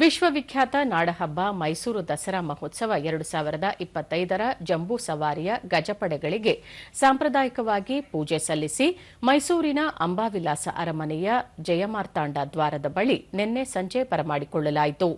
ವಿಶ್ವವಿಖ್ಯಾತ ನಾಡಹಬ್ಬ ಮೈಸೂರು ದಸರಾ ಮಹೋತ್ಸವ ಎರಡು ಸಾವಿರದ ಇಪ್ಪತ್ತೈದರ ಜಂಬೂ ಸವಾರಿಯ ಗಜಪಡೆಗಳಿಗೆ ಸಾಂಪ್ರದಾಯಿಕವಾಗಿ ಪೂಜೆ ಸಲ್ಲಿಸಿ ಮೈಸೂರಿನ ಅಂಬಾವಿಲಾಸ ಅರಮನೆಯ ಜಯಮಾರ್ತಾಂಡ ದ್ವಾರದ ಬಳಿ ನಿನ್ನೆ ಸಂಜೆ ಬರಮಾಡಿಕೊಳ್ಳಲಾಯಿತು.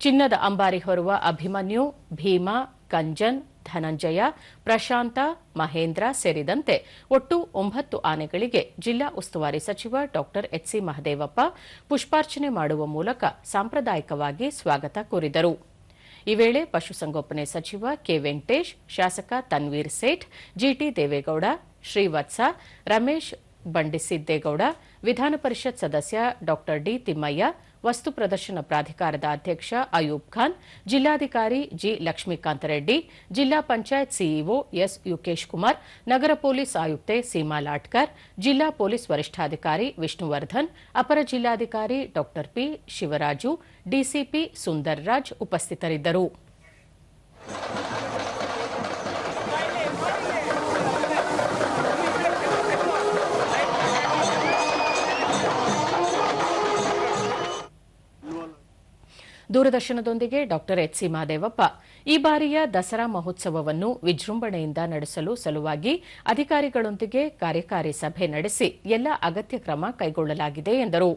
ಚಿನ್ನದ ಅಂಬಾರಿ ಹೊರುವ ಅಭಿಮನ್ಯು, ಭೀಮಾ ಕಂಜನ್, ಧನಂಜಯ, ಪ್ರಶಾಂತ, ಮಹೇಂದ್ರ ಸೇರಿದಂತೆ ಒಟ್ಟು ಒಂಬತ್ತು ಆನೆಗಳಿಗೆ ಜಿಲ್ಲಾ ಉಸ್ತುವಾರಿ ಸಚಿವ ಡಾ ಎಚ್ಸಿ ಮಹದೇವಪ್ಪ ಪುಷ್ಪಾರ್ಚನೆ ಮಾಡುವ ಮೂಲಕ ಸಾಂಪ್ರದಾಯಿಕವಾಗಿ ಸ್ವಾಗತ ಕೋರಿದರು. ಈ ವೇಳೆ ಪಶುಸಂಗೋಪನೆ ಸಚಿವ ಕೆ ವೆಂಕಟೇಶ್, ಶಾಸಕ ತನ್ವೀರ್ ಸೇಠ್ ಜಿಟಿ ದೇವೇಗೌಡ, ಶ್ರೀವತ್ಸ, ರಮೇಶ್ ಬಂಡಿಸಿದ್ದೇಗೌಡ ವಿಧಾನ ಪರಿಷತ್ ಸದಸ್ಯ ಡಾ ಡಿ ತಿಮ್ಮಯ್ಯ ವಸ್ತು ಪ್ರದರ್ಶನ ಪ್ರಾಧಿಕಾರದ ಅಧ್ಯಕ್ಷ ಅಯೂಬ್ ಖಾನ್ ಜಿಲ್ಲಾಧಿಕಾರಿ ಜಿ ಲಕ್ಷ್ಮೀಕಾಂತ ರೆಡ್ಡಿ ಜಿಲ್ಲಾ ಪಂಚಾಯತ್ ಸಿಇಒ ಎಸ್ ಯುಕೇಶ್ ಕುಮಾರ್ ನಗರ ಪೊಲೀಸ್ ಆಯುಕ್ತೆ ಸೀಮಾ ಲಾಟ್ಕರ್ ಜಿಲ್ಲಾ ಪೊಲೀಸ್ ವರಿಷ್ಠಾಧಿಕಾರಿ ವಿಷ್ಣುವರ್ಧನ್ ಅಪರ ಜಿಲ್ಲಾಧಿಕಾರಿ ಡಾ ಪಿ ಶಿವರಾಜು ಡಿಸಿಪಿ ಸುಂದರ್ ರಾಜ್ ಉಪಸ್ಥಿತರಿದ್ದರು ದೂರದರ್ಶನದೊಂದಿಗೆ ಡಾಕ್ಟರ್ ಎಚ್ ಸಿ ಮಹದೇವಪ್ಪ ಈ ಬಾರಿಯ ದಸರಾ ಮಹೋತ್ಸವವನ್ನು ವಿಜೃಂಭಣೆಯಿಂದ ನಡೆಸಲು ಸಲುವಾಗಿ ಅಧಿಕಾರಿಗಳೊಂದಿಗೆ ಕಾರ್ಯಕಾರಿ ಸಭೆ ನಡೆಸಿ ಎಲ್ಲ ಅಗತ್ಯ ಕ್ರಮ ಕೈಗೊಳ್ಳಲಾಗಿದೆ ಎಂದರು.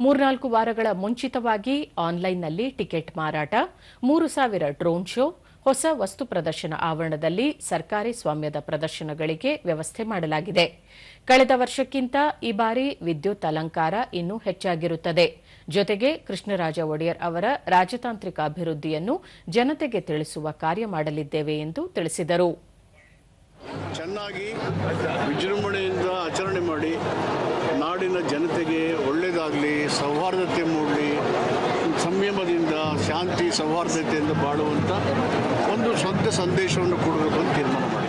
ಮೂರ್ನಾಲ್ಕು ವಾರಗಳ ಮುಂಚಿತವಾಗಿ ಆನ್ಲೈನ್ನಲ್ಲಿ ಟಿಕೆಟ್ ಮಾರಾಟ, ಮೂರು ಸಾವಿರ ಡ್ರೋನ್ ಶೋ ಹೊಸ ವಸ್ತು ಪ್ರದರ್ಶನ ಆವರಣದಲ್ಲಿ ಸರ್ಕಾರಿ ಸ್ವಾಮ್ಯದ ಪ್ರದರ್ಶನಗಳಿಗೆ ವ್ಯವಸ್ಥೆ ಮಾಡಲಾಗಿದೆ. ಕಳೆದ ವರ್ಷಕ್ಕಿಂತ ಈ ಬಾರಿ ವಿದ್ಯುತ್ ಅಲಂಕಾರ ಇನ್ನೂ ಹೆಚ್ಚಾಗಿರುತ್ತದೆ. ಜೊತೆಗೆ ಕೃಷ್ಣರಾಜ ಒಡೆಯರ್ ಅವರ ರಾಜತಾಂತ್ರಿಕ ಅಭಿವೃದ್ಧಿಯನ್ನು ಜನತೆಗೆ ತಿಳಿಸುವ ಕಾರ್ಯ ಮಾಡಲಿದ್ದೇವೆ ಎಂದು ತಿಳಿಸಿದರು. ಚೆನ್ನಾಗಿ ವಿಜೃಂಭಣೆಯಿಂದ ಆಚರಣೆ ಮಾಡಿ ನಾಡಿನ ಜನತೆಗೆ ಒಳ್ಳೆಯದಾಗಲಿ ಸೌಹಾರ್ದತೆ ಮೂಡಲಿ, ಸಂಯಮದಿಂದ ಶಾಂತಿ ಸೌಹಾರ್ದತೆಯಿಂದ ಬಾಳುವಂಥ ಒಂದು ಸ್ವಂತ ಸಂದೇಶವನ್ನು ಕೊಡಬೇಕು ಅಂತ ತೀರ್ಮಾನ ಮಾಡಿದೆ